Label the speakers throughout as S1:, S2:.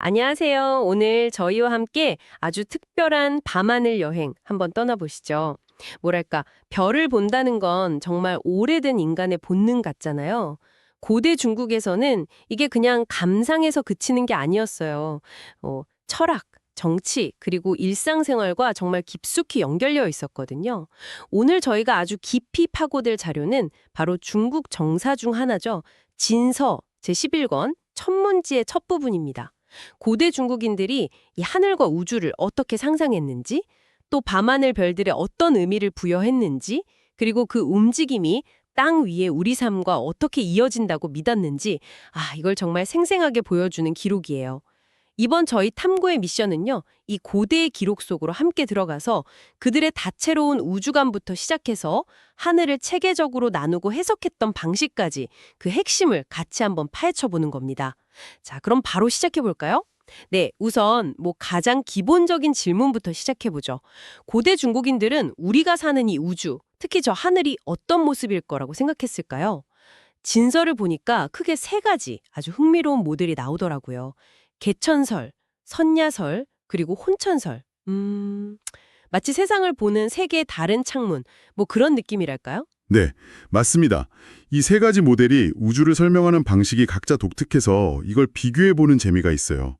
S1: 안녕하세요. 오늘 저희와 함께 아주 특별한 밤하늘 여행 한번 떠나보시죠. 뭐랄까, 별을 본다는 건 정말 오래된 인간의 본능 같잖아요. 고대 중국에서는 이게 그냥 감상에서 그치는 게 아니었어요. 어, 철학, 정치, 그리고 일상생활과 정말 깊숙이 연결되어 있었거든요. 오늘 저희가 아주 깊이 파고들 자료는 바로 중국 정사 중 하나죠. 진서 제11권 천문지의 첫 부분입니다. 고대 중국인들이 이 하늘과 우주를 어떻게 상상했는지, 또 밤하늘 별들에 어떤 의미를 부여했는지, 그리고 그 움직임이 땅 위에 우리 삶과 어떻게 이어진다고 믿었는지, 아, 이걸 정말 생생하게 보여주는 기록이에요. 이번 저희 탐구의 미션은요, 이 고대의 기록 속으로 함께 들어가서 그들의 다채로운 우주관부터 시작해서 하늘을 체계적으로 나누고 해석했던 방식까지 그 핵심을 같이 한번 파헤쳐 보는 겁니다. 자, 그럼 바로 시작해 볼까요? 네, 우선 뭐 가장 기본적인 질문부터 시작해 보죠. 고대 중국인들은 우리가 사는 이 우주, 특히 저 하늘이 어떤 모습일 거라고 생각했을까요? 진설을 보니까 크게 세 가지 아주 흥미로운 모델이 나오더라고요. 개천설, 선야설, 그리고 혼천설. 음, 마치 세상을 보는 세 개의 다른 창문, 뭐 그런 느낌이랄까요?
S2: 네, 맞습니다. 이 세 가지 모델이 우주를 설명하는 방식이 각자 독특해서 이걸 비교해보는 재미가 있어요.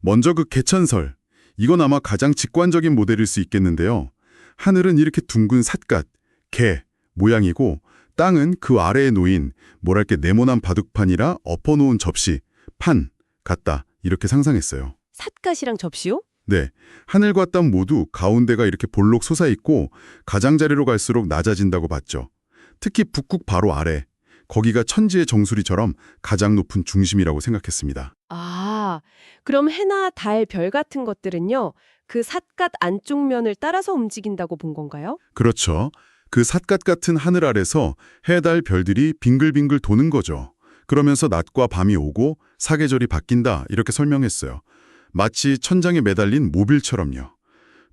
S2: 먼저 그 개천설. 이건 아마 가장 직관적인 모델일 수 있겠는데요. 하늘은 이렇게 둥근 삿갓, 개, 모양이고 땅은 그 아래에 놓인 뭐랄게 네모난 바둑판이라 엎어놓은 접시, 판, 같다. 이렇게 상상했어요.
S1: 삿갓이랑 접시요?
S2: 네, 하늘과 땅 모두 가운데가 이렇게 볼록 솟아있고 가장자리로 갈수록 낮아진다고 봤죠. 특히 북극 바로 아래, 거기가 천지의 정수리처럼 가장 높은 중심이라고 생각했습니다.
S1: 아, 그럼 해나 달, 별 같은 것들은요, 그 삿갓 안쪽 면을 따라서 움직인다고 본 건가요?
S2: 그렇죠. 그 삿갓 같은 하늘 아래서 해, 달, 별들이 빙글빙글 도는 거죠. 그러면서 낮과 밤이 오고 사계절이 바뀐다 이렇게 설명했어요. 마치 천장에 매달린 모빌처럼요.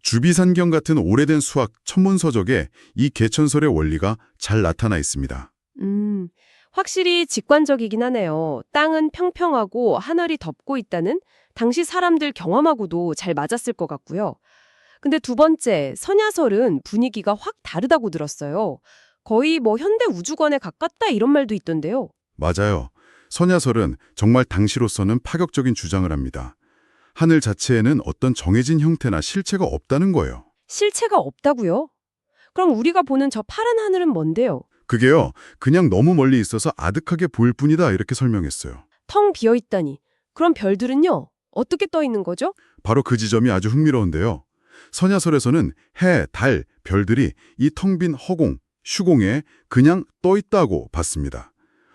S2: 주비산경 같은 오래된 수학 천문서적에 이 개천설의 원리가 잘 나타나 있습니다.
S1: 음, 확실히 직관적이긴 하네요. 땅은 평평하고 하늘이 덮고 있다는 당시 사람들 경험하고도 잘 맞았을 것 같고요. 근데 두 번째, 선야설은 분위기가 확 다르다고 들었어요. 거의 뭐 현대 우주관에 가깝다 이런 말도 있던데요.
S2: 맞아요. 선야설은 정말 당시로서는 파격적인 주장을 합니다. 하늘 자체에는 어떤 정해진 형태나 실체가 없다는 거예요.
S1: 실체가 없다고요? 그럼 우리가 보는 저 파란 하늘은 뭔데요?
S2: 그게요, 그냥 너무 멀리 있어서 아득하게 보일 뿐이다 이렇게 설명했어요.
S1: 텅 비어 있다니. 그럼 별들은요? 어떻게 떠 있는 거죠?
S2: 바로 그 지점이 아주 흥미로운데요. 선야설에서는 해, 달, 별들이 이 텅 빈 허공,虚공에 그냥 떠 있다고 봤습니다.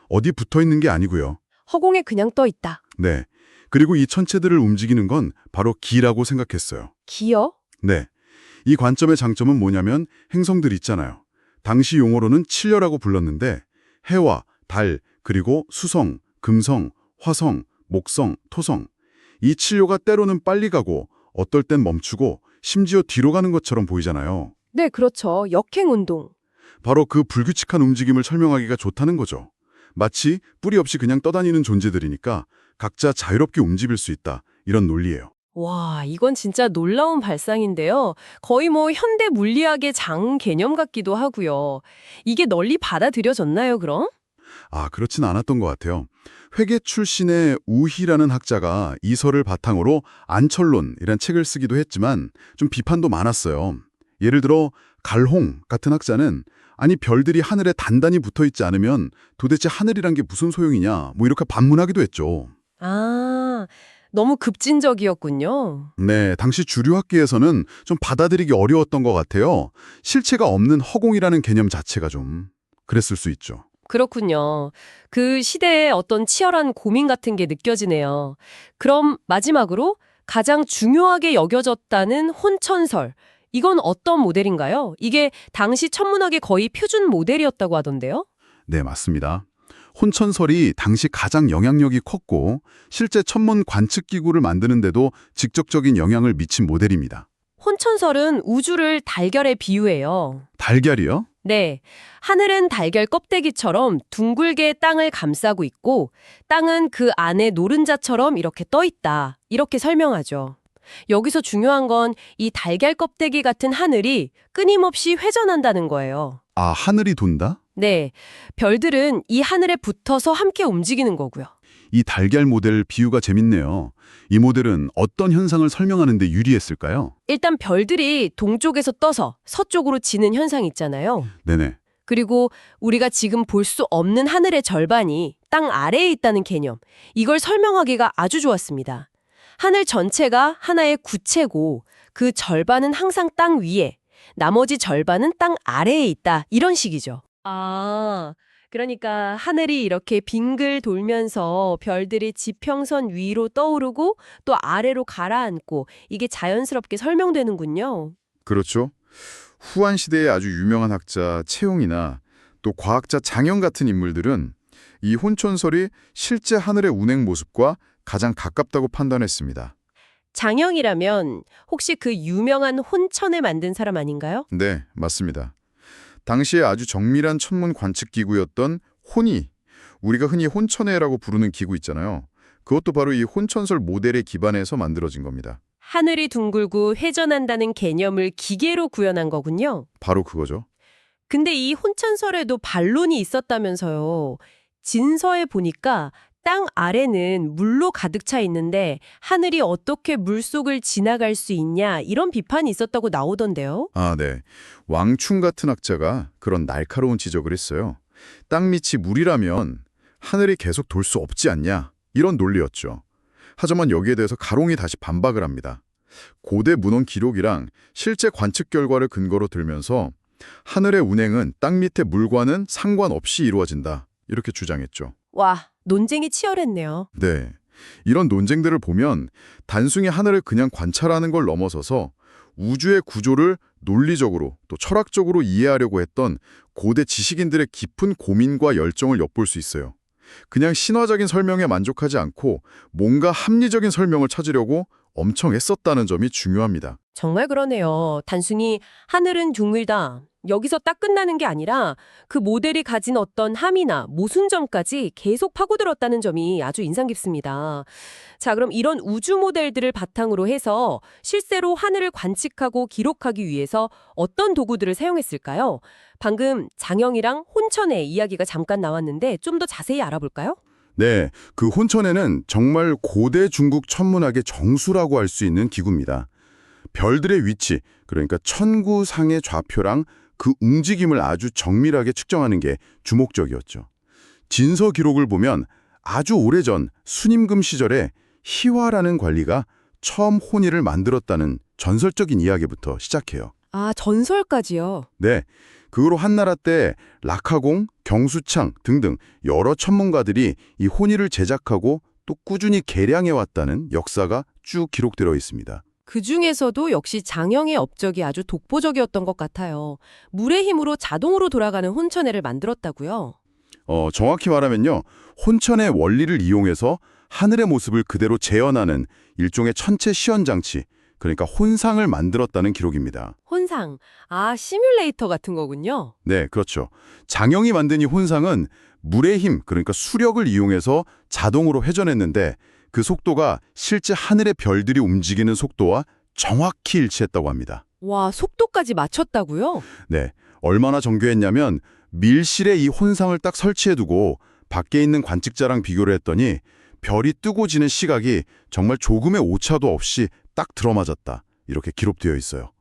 S2: 어디 붙어 있는 게 아니고요.
S1: 허공에 그냥 떠 있다.
S2: 네. 그리고 이 천체들을 움직이는 건 바로 기라고 생각했어요.
S1: 기어?
S2: 네. 이 관점의 장점은 뭐냐면 행성들 있잖아요. 당시 용어로는 칠려라고 불렀는데 해와 달, 그리고 수성, 금성, 화성, 목성, 토성. 이 칠료가 때로는 빨리 가고 어떨 땐 멈추고 심지어 뒤로 가는 것처럼 보이잖아요.
S1: 네, 그렇죠. 역행 운동.
S2: 바로 그 불규칙한 움직임을 설명하기가 좋다는 거죠. 마치 뿌리 없이 그냥 떠다니는 존재들이니까 각자 자유롭게 움직일 수 있다. 이런 논리예요.
S1: 와, 이건 진짜 놀라운 발상인데요. 거의 뭐 현대 물리학의 장 개념 같기도 하고요. 이게 널리 받아들여졌나요, 그럼?
S2: 아, 그렇진 않았던 것 같아요. 회계 출신의 우희라는 학자가 이 설을 바탕으로 안철론이란 책을 쓰기도 했지만 좀 비판도 많았어요. 예를 들어 갈홍 같은 학자는 아니 별들이 하늘에 단단히 붙어 있지 않으면 도대체 하늘이란 게 무슨 소용이냐 뭐 이렇게 반문하기도 했죠.
S1: 아, 너무 급진적이었군요.
S2: 네, 당시 주류 학계에서는 좀 받아들이기 어려웠던 것 같아요. 실체가 없는 허공이라는 개념 자체가 좀 그랬을 수 있죠.
S1: 그렇군요. 그 시대의 어떤 치열한 고민 같은 게 느껴지네요. 그럼 마지막으로 가장 중요하게 여겨졌다는 혼천설. 이건 어떤 모델인가요? 이게 당시 천문학의 거의 표준 모델이었다고 하던데요?
S2: 네, 맞습니다. 혼천설이 당시 가장 영향력이 컸고 실제 천문 관측 기구를 만드는데도 직접적인 영향을 미친 모델입니다.
S1: 혼천설은 우주를 달걀에 비유해요.
S2: 달걀이요?
S1: 네. 하늘은 달걀 껍데기처럼 둥글게 땅을 감싸고 있고 땅은 그 안에 노른자처럼 이렇게 떠 있다. 이렇게 설명하죠. 여기서 중요한 건 이 달걀 껍데기 같은 하늘이 끊임없이 회전한다는 거예요.
S2: 아, 하늘이 돈다?
S1: 네. 별들은 이 하늘에 붙어서 함께 움직이는 거고요.
S2: 이 달걀 모델 비유가 재밌네요. 이 모델은 어떤 현상을 설명하는 데 유리했을까요?
S1: 일단 별들이 동쪽에서 떠서 서쪽으로 지는 현상 있잖아요.
S2: 네네.
S1: 그리고 우리가 지금 볼 수 없는 하늘의 절반이 땅 아래에 있다는 개념. 이걸 설명하기가 아주 좋았습니다. 하늘 전체가 하나의 구체고 그 절반은 항상 땅 위에, 나머지 절반은 땅 아래에 있다. 이런 식이죠. 아, 그러니까 하늘이 이렇게 빙글 돌면서 별들이 지평선 위로 떠오르고 또 아래로 가라앉고 이게 자연스럽게 설명되는군요.
S2: 그렇죠. 후한 시대의 아주 유명한 학자 채용이나 또 과학자 장영 같은 인물들은 이 혼천설이 실제 하늘의 운행 모습과 가장 가깝다고 판단했습니다.
S1: 장영이라면 혹시 그 유명한 혼천을 만든 사람 아닌가요?
S2: 네, 맞습니다. 당시에 아주 정밀한 천문 관측 기구였던 혼이 우리가 흔히 혼천회라고 부르는 기구 있잖아요. 그것도 바로 이 혼천설 모델에 기반해서 만들어진 겁니다.
S1: 하늘이 둥글고 회전한다는 개념을 기계로 구현한 거군요.
S2: 바로 그거죠.
S1: 근데 이 혼천설에도 반론이 있었다면서요. 진서에 보니까 땅 아래는 물로 가득 차 있는데 하늘이 어떻게 물속을 지나갈 수 있냐 이런 비판이 있었다고 나오던데요.
S2: 아, 네. 왕충 같은 학자가 그런 날카로운 지적을 했어요. 땅 밑이 물이라면 하늘이 계속 돌 수 없지 않냐 이런 논리였죠. 하지만 여기에 대해서 가롱이 다시 반박을 합니다. 고대 문헌 기록이랑 실제 관측 결과를 근거로 들면서 하늘의 운행은 땅 밑의 물과는 상관없이 이루어진다 이렇게 주장했죠.
S1: 와, 논쟁이 치열했네요.
S2: 네. 이런 논쟁들을 보면 단순히 하늘을 그냥 관찰하는 걸 넘어서서 우주의 구조를 논리적으로 또 철학적으로 이해하려고 했던 고대 지식인들의 깊은 고민과 열정을 엿볼 수 있어요. 그냥 신화적인 설명에 만족하지 않고 뭔가 합리적인 설명을 찾으려고 엄청 애썼다는 점이 중요합니다.
S1: 정말 그러네요. 단순히 하늘은 둥글다. 여기서 딱 끝나는 게 아니라 그 모델이 가진 어떤 함이나 모순점까지 계속 파고들었다는 점이 아주 인상 깊습니다. 자, 그럼 이런 우주 모델들을 바탕으로 해서 실제로 하늘을 관측하고 기록하기 위해서 어떤 도구들을 사용했을까요? 방금 장영이랑 혼천의 이야기가 잠깐 나왔는데 좀 더 자세히 알아볼까요?
S2: 네, 그 혼천에는 정말 고대 중국 천문학의 정수라고 할 수 있는 기구입니다. 별들의 위치, 그러니까 천구상의 좌표랑 그 움직임을 아주 정밀하게 측정하는 게 주목적이었죠. 진서 기록을 보면 아주 오래전 순임금 시절에 희화라는 관리가 처음 혼이를 만들었다는 전설적인 이야기부터 시작해요.
S1: 아, 전설까지요.
S2: 네, 그거로 한나라 때 락하공, 경수창 등등 여러 천문가들이 이 혼이를 제작하고 또 꾸준히 개량해 왔다는 역사가 쭉 기록되어 있습니다.
S1: 그 중에서도 역시 장영의 업적이 아주 독보적이었던 것 같아요. 물의 힘으로 자동으로 돌아가는 혼천회를 만들었다고요.
S2: 어, 정확히 말하면요. 혼천의 원리를 이용해서 하늘의 모습을 그대로 재현하는 일종의 천체 시연 장치, 그러니까 혼상을 만들었다는 기록입니다.
S1: 혼상. 아, 시뮬레이터 같은 거군요.
S2: 네, 그렇죠. 장영이 만든 이 혼상은 물의 힘, 그러니까 수력을 이용해서 자동으로 회전했는데 그 속도가 실제 하늘의 별들이 움직이는 속도와 정확히 일치했다고 합니다.
S1: 와, 속도까지 맞췄다고요?
S2: 네, 얼마나 정교했냐면 밀실에 이 혼상을 딱 설치해두고 밖에 있는 관측자랑 비교를 했더니 별이 뜨고 지는 시각이 정말 조금의 오차도 없이 딱 들어맞았다. 이렇게 기록되어 있어요.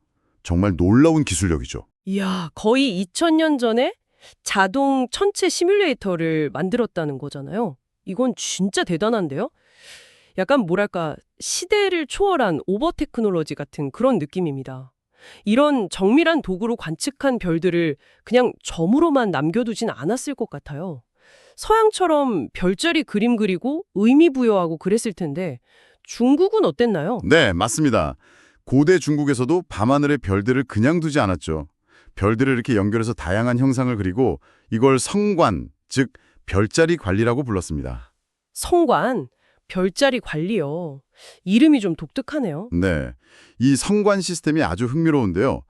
S2: 정말 놀라운 기술력이죠.
S1: 이야, 거의 2000년 전에 자동 천체 시뮬레이터를 만들었다는 거잖아요. 이건 진짜 대단한데요? 약간 뭐랄까, 시대를 초월한 오버 테크놀로지 같은 그런 느낌입니다. 이런 정밀한 도구로 관측한 별들을 그냥 점으로만 남겨두진 않았을 것 같아요. 서양처럼 별자리 그림 그리고 의미 부여하고 그랬을 텐데 중국은 어땠나요?
S2: 네, 맞습니다. 고대 중국에서도 밤하늘의 별들을 그냥 두지 않았죠. 별들을 이렇게 연결해서 다양한 형상을 그리고 이걸 성관, 즉 별자리 관리라고 불렀습니다.
S1: 성관, 별자리 관리요. 이름이 좀 독특하네요.
S2: 네, 이 성관 시스템이 아주 흥미로운데요.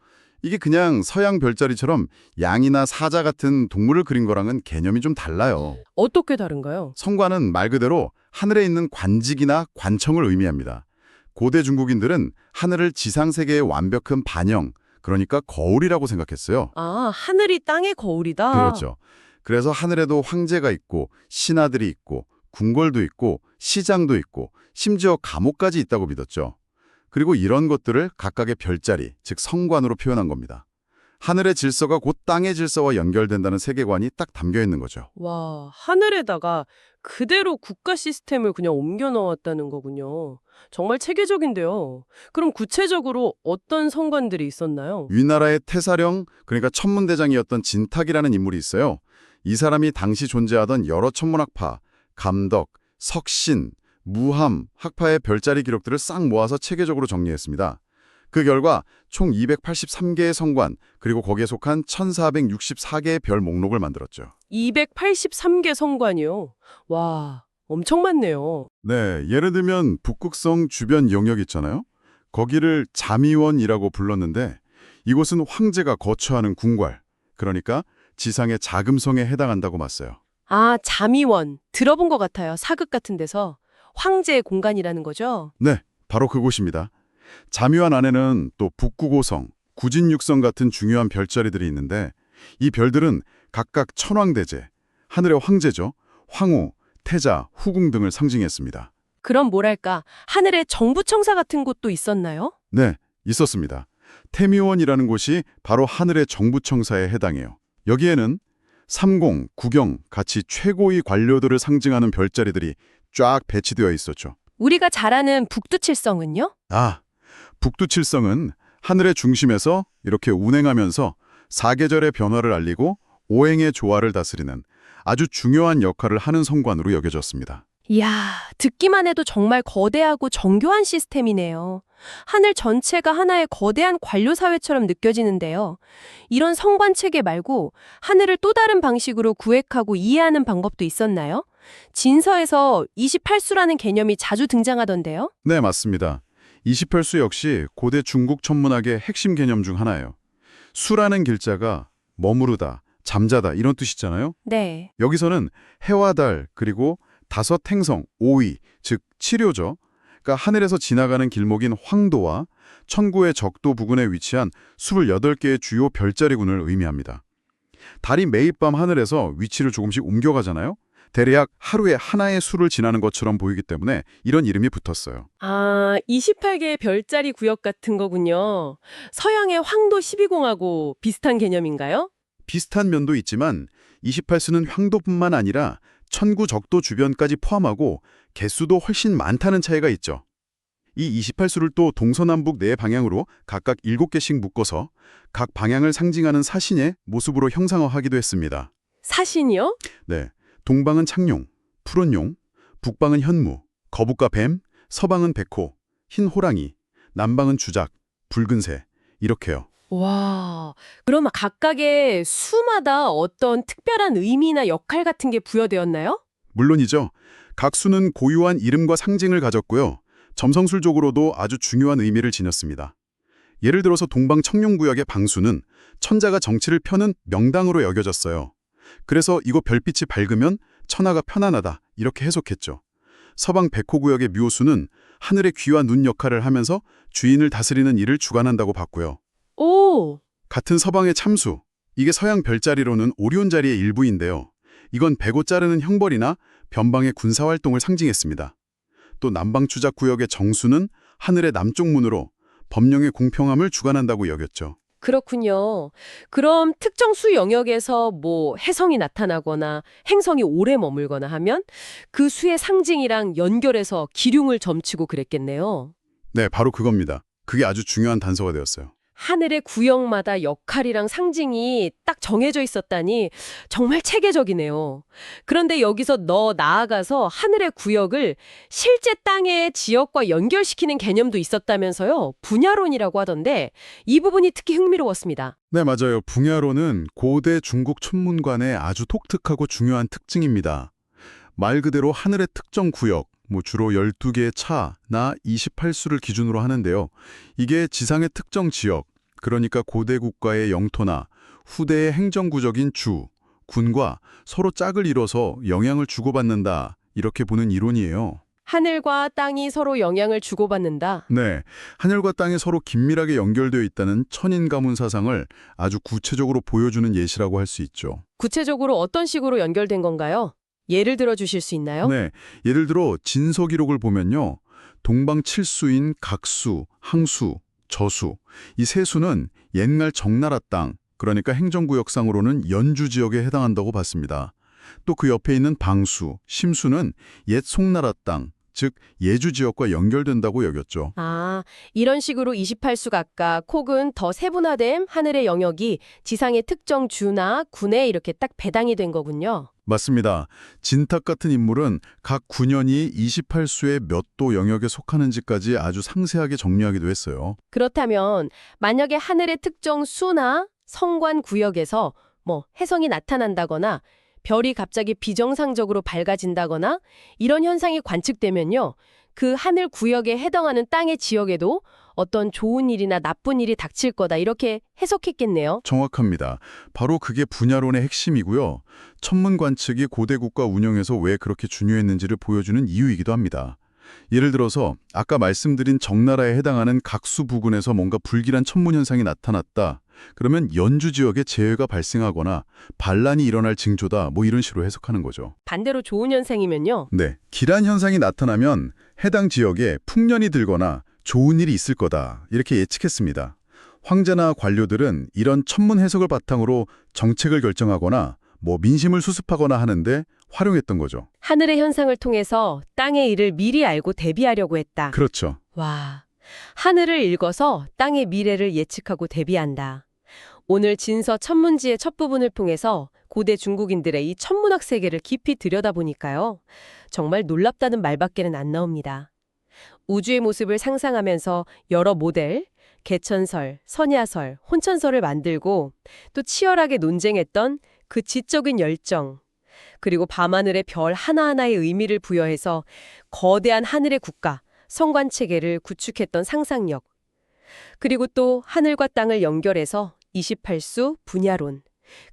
S2: 이게 그냥 서양 별자리처럼 양이나 사자 같은 동물을 그린 거랑은 개념이 좀 달라요.
S1: 어떻게 다른가요?
S2: 성관은 말 그대로 하늘에 있는 관직이나 관청을 의미합니다. 고대 중국인들은 하늘을 지상 세계의 완벽한 반영, 그러니까 거울이라고 생각했어요.
S1: 아, 하늘이 땅의 거울이다.
S2: 그렇죠. 그래서 하늘에도 황제가 있고 신하들이 있고 궁궐도 있고 시장도 있고 심지어 감옥까지 있다고 믿었죠. 그리고 이런 것들을 각각의 별자리, 즉 성관으로 표현한 겁니다. 하늘의 질서가 곧 땅의 질서와 연결된다는 세계관이 딱 담겨 있는 거죠.
S1: 와, 하늘에다가 그대로 국가 시스템을 그냥 옮겨 넣었다는 거군요. 정말 체계적인데요. 그럼 구체적으로 어떤 성관들이 있었나요?
S2: 위나라의 태사령, 그러니까 천문대장이었던 진탁이라는 인물이 있어요. 이 사람이 당시 존재하던 여러 천문학파, 감덕, 석신, 무함, 학파의 별자리 기록들을 싹 모아서 체계적으로 정리했습니다. 그 결과 총 283개의 성관, 그리고 거기에 속한 1464개의 별 목록을 만들었죠.
S1: 283개 성관이요. 와, 엄청 많네요.
S2: 네, 예를 들면 북극성 주변 영역 있잖아요. 거기를 자미원이라고 불렀는데 이곳은 황제가 거처하는 궁궐, 그러니까 지상의 자금성에 해당한다고 맞서요.
S1: 아, 자미원. 들어본 것 같아요. 사극 같은 데서. 황제의 공간이라는 거죠?
S2: 네, 바로 그곳입니다. 자묘한 안에는 또 북구고성, 구진육성 같은 중요한 별자리들이 있는데 이 별들은 각각 천왕대제, 하늘의 황제죠. 황후, 태자, 후궁 등을 상징했습니다.
S1: 그럼 뭐랄까, 하늘에 정부청사 같은 곳도 있었나요?
S2: 네, 있었습니다. 태미원이라는 곳이 바로 하늘의 정부청사에 해당해요. 여기에는 삼공, 구경 같이 최고위 관료들을 상징하는 별자리들이 쫙 배치되어 있었죠.
S1: 우리가 잘 아는 북두칠성은요?
S2: 아, 북두칠성은 하늘의 중심에서 이렇게 운행하면서 사계절의 변화를 알리고 오행의 조화를 다스리는 아주 중요한 역할을 하는 성관으로 여겨졌습니다.
S1: 이야, 듣기만 해도 정말 거대하고 정교한 시스템이네요. 하늘 전체가 하나의 거대한 관료사회처럼 느껴지는데요. 이런 성관 체계 말고 하늘을 또 다른 방식으로 구획하고 이해하는 방법도 있었나요? 진서에서 28수라는 개념이 자주 등장하던데요.
S2: 네, 맞습니다. 28수 역시 고대 중국 천문학의 핵심 개념 중 하나예요. 수라는 길자가 머무르다, 잠자다 이런 뜻이잖아요.
S1: 네.
S2: 여기서는 해와 달 그리고 다섯 행성, 오위, 즉 치료죠. 그러니까 하늘에서 지나가는 길목인 황도와 천구의 적도 부근에 위치한 28개의 주요 별자리군을 의미합니다. 달이 매일 밤 하늘에서 위치를 조금씩 옮겨가잖아요. 대략 하루에 하나의 수를 지나는 것처럼 보이기 때문에 이런 이름이 붙었어요.
S1: 아, 28개의 별자리 구역 같은 거군요. 서양의 황도 12공하고 비슷한 개념인가요?
S2: 비슷한 면도 있지만 28수는 황도뿐만 아니라 천구 적도 주변까지 포함하고 개수도 훨씬 많다는 차이가 있죠. 이 28수를 또 동서남북 네 방향으로 각각 7개씩 묶어서 각 방향을 상징하는 사신의 모습으로 형상화하기도 했습니다.
S1: 사신이요?
S2: 네, 동방은 창룡, 푸른 용, 북방은 현무, 거북과 뱀, 서방은 백호, 흰 호랑이, 남방은 주작, 붉은 새 이렇게요.
S1: 와, 그럼 각각의 수마다 어떤 특별한 의미나 역할 같은 게 부여되었나요?
S2: 물론이죠. 각 수는 고유한 이름과 상징을 가졌고요. 점성술적으로도 아주 중요한 의미를 지녔습니다. 예를 들어서 동방 청룡구역의 방수는 천자가 정치를 펴는 명당으로 여겨졌어요. 그래서 이곳 별빛이 밝으면 천하가 편안하다 이렇게 해석했죠. 서방 백호구역의 묘수는 하늘의 귀와 눈 역할을 하면서 주인을 다스리는 일을 주관한다고 봤고요.
S1: 오,
S2: 같은 서방의 참수, 이게 서양 별자리로는 오리온 자리의 일부인데요. 이건 배고 자르는 형벌이나 변방의 군사활동을 상징했습니다. 또 남방 추작 구역의 정수는 하늘의 남쪽 문으로 법령의 공평함을 주관한다고 여겼죠.
S1: 그렇군요. 그럼 특정 수 영역에서 뭐 해성이 나타나거나 행성이 오래 머물거나 하면 그 수의 상징이랑 연결해서 기륭을 점치고 그랬겠네요.
S2: 네, 바로 그겁니다. 그게 아주 중요한 단서가 되었어요.
S1: 하늘의 구역마다 역할이랑 상징이 딱 정해져 있었다니 정말 체계적이네요. 그런데 여기서 더 나아가서 하늘의 구역을 실제 땅의 지역과 연결시키는 개념도 있었다면서요. 분야론이라고 하던데 이 부분이 특히 흥미로웠습니다.
S2: 네, 맞아요. 붕야로는 고대 중국 천문관의 아주 독특하고 중요한 특징입니다. 말 그대로 하늘의 특정 구역, 뭐 주로 12개의 차나 28수를 기준으로 하는데요. 이게 지상의 특정 지역, 그러니까 고대 국가의 영토나 후대의 행정구적인 주, 군과 서로 짝을 이뤄서 영향을 주고받는다. 이렇게 보는 이론이에요.
S1: 하늘과 땅이 서로 영향을 주고받는다.
S2: 네, 하늘과 땅이 서로 긴밀하게 연결되어 있다는 천인 가문 사상을 아주 구체적으로 보여주는 예시라고 할 수 있죠.
S1: 구체적으로 어떤 식으로 연결된 건가요? 예를 들어 주실 수 있나요?
S2: 네, 예를 들어 진서 기록을 보면요. 동방 칠수인 각수, 항수, 저수 이 세 수는 옛날 정나라 땅, 그러니까 행정구역상으로는 연주 지역에 해당한다고 봤습니다. 또 그 옆에 있는 방수, 심수는 옛 송나라 땅, 즉 예주 지역과 연결된다고 여겼죠.
S1: 아, 이런 식으로 28수 각각 혹은 더 세분화된 하늘의 영역이 지상의 특정 주나 군에 이렇게 딱 배당이 된 거군요.
S2: 맞습니다. 진탁 같은 인물은 각 9년이 28수의 몇 도 영역에 속하는지까지 아주 상세하게 정리하기도 했어요.
S1: 그렇다면 만약에 하늘의 특정 수나 성관 구역에서 뭐 해성이 나타난다거나 별이 갑자기 비정상적으로 밝아진다거나 이런 현상이 관측되면요. 그 하늘 구역에 해당하는 땅의 지역에도 어떤 좋은 일이나 나쁜 일이 닥칠 거다 이렇게 해석했겠네요.
S2: 정확합니다. 바로 그게 분야론의 핵심이고요. 천문 관측이 고대 국가 운영에서 왜 그렇게 중요했는지를 보여주는 이유이기도 합니다. 예를 들어서 아까 말씀드린 정나라에 해당하는 각수 부근에서 뭔가 불길한 천문 현상이 나타났다. 그러면 연주 지역에 재해가 발생하거나 반란이 일어날 징조다. 뭐 이런 식으로 해석하는 거죠.
S1: 반대로 좋은 현상이면요.
S2: 네, 기란 현상이 나타나면 해당 지역에 풍년이 들거나 좋은 일이 있을 거다. 이렇게 예측했습니다. 황제나 관료들은 이런 천문 해석을 바탕으로 정책을 결정하거나 뭐 민심을 수습하거나 하는데 활용했던 거죠.
S1: 하늘의 현상을 통해서 땅의 일을 미리 알고 대비하려고 했다.
S2: 그렇죠.
S1: 와, 하늘을 읽어서 땅의 미래를 예측하고 대비한다. 오늘 진서 천문지의 첫 부분을 통해서 고대 중국인들의 이 천문학 세계를 깊이 들여다보니까요. 정말 놀랍다는 말밖에는 안 나옵니다. 우주의 모습을 상상하면서 여러 모델, 개천설, 선야설, 혼천설을 만들고 또 치열하게 논쟁했던 그 지적인 열정, 그리고 밤하늘의 별 하나하나의 의미를 부여해서 거대한 하늘의 국가, 성관 체계를 구축했던 상상력. 그리고 또 하늘과 땅을 연결해서 28수 분야론.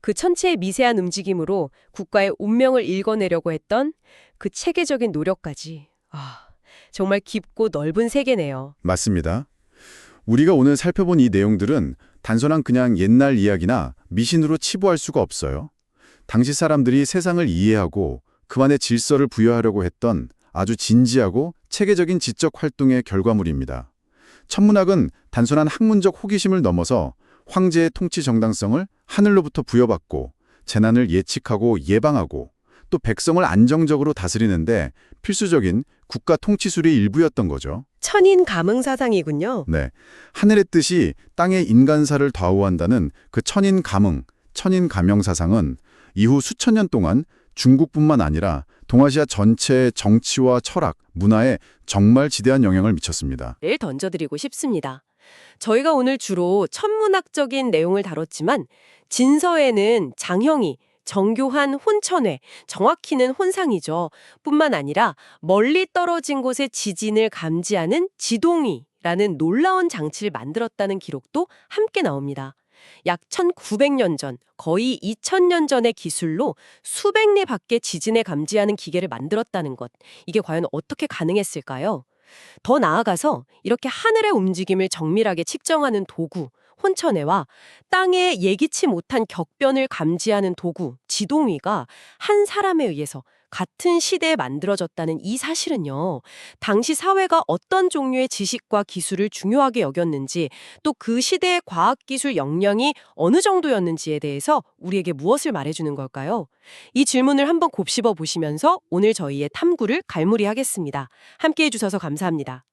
S1: 그 천체의 미세한 움직임으로 국가의 운명을 읽어내려고 했던 그 체계적인 노력까지. 아, 정말 깊고 넓은 세계네요.
S2: 맞습니다. 우리가 오늘 살펴본 이 내용들은 단순한 그냥 옛날 이야기나 미신으로 치부할 수가 없어요. 당시 사람들이 세상을 이해하고 그만의 질서를 부여하려고 했던 아주 진지하고 체계적인 지적 활동의 결과물입니다. 천문학은 단순한 학문적 호기심을 넘어서 황제의 통치 정당성을 하늘로부터 부여받고 재난을 예측하고 예방하고 또 백성을 안정적으로 다스리는데 필수적인 국가 통치술의 일부였던 거죠.
S1: 천인 감흥 사상이군요.
S2: 네. 하늘의 뜻이 땅에 인간사를 좌우한다는 그 천인 감흥, 천인 감형 사상은 이후 수천 년 동안 중국뿐만 아니라 동아시아 전체의 정치와 철학, 문화에 정말 지대한 영향을 미쳤습니다.
S1: 를 던져드리고 싶습니다. 저희가 오늘 주로 천문학적인 내용을 다뤘지만 진서에는 장형이 정교한 혼천회, 정확히는 혼상이죠. 뿐만 아니라 멀리 떨어진 곳의 지진을 감지하는 지동이라는 놀라운 장치를 만들었다는 기록도 함께 나옵니다. 약 1900년 전, 거의 2000년 전의 기술로 수백 리 밖의 지진을 감지하는 기계를 만들었다는 것. 이게 과연 어떻게 가능했을까요? 더 나아가서 이렇게 하늘의 움직임을 정밀하게 측정하는 도구, 혼천해와 땅에 예기치 못한 격변을 감지하는 도구, 지동위가 한 사람에 의해서 같은 시대에 만들어졌다는 이 사실은요, 당시 사회가 어떤 종류의 지식과 기술을 중요하게 여겼는지, 또 그 시대의 과학기술 역량이 어느 정도였는지에 대해서 우리에게 무엇을 말해주는 걸까요? 이 질문을 한번 곱씹어 보시면서 오늘 저희의 탐구를 갈무리하겠습니다. 함께 해 주셔서 감사합니다.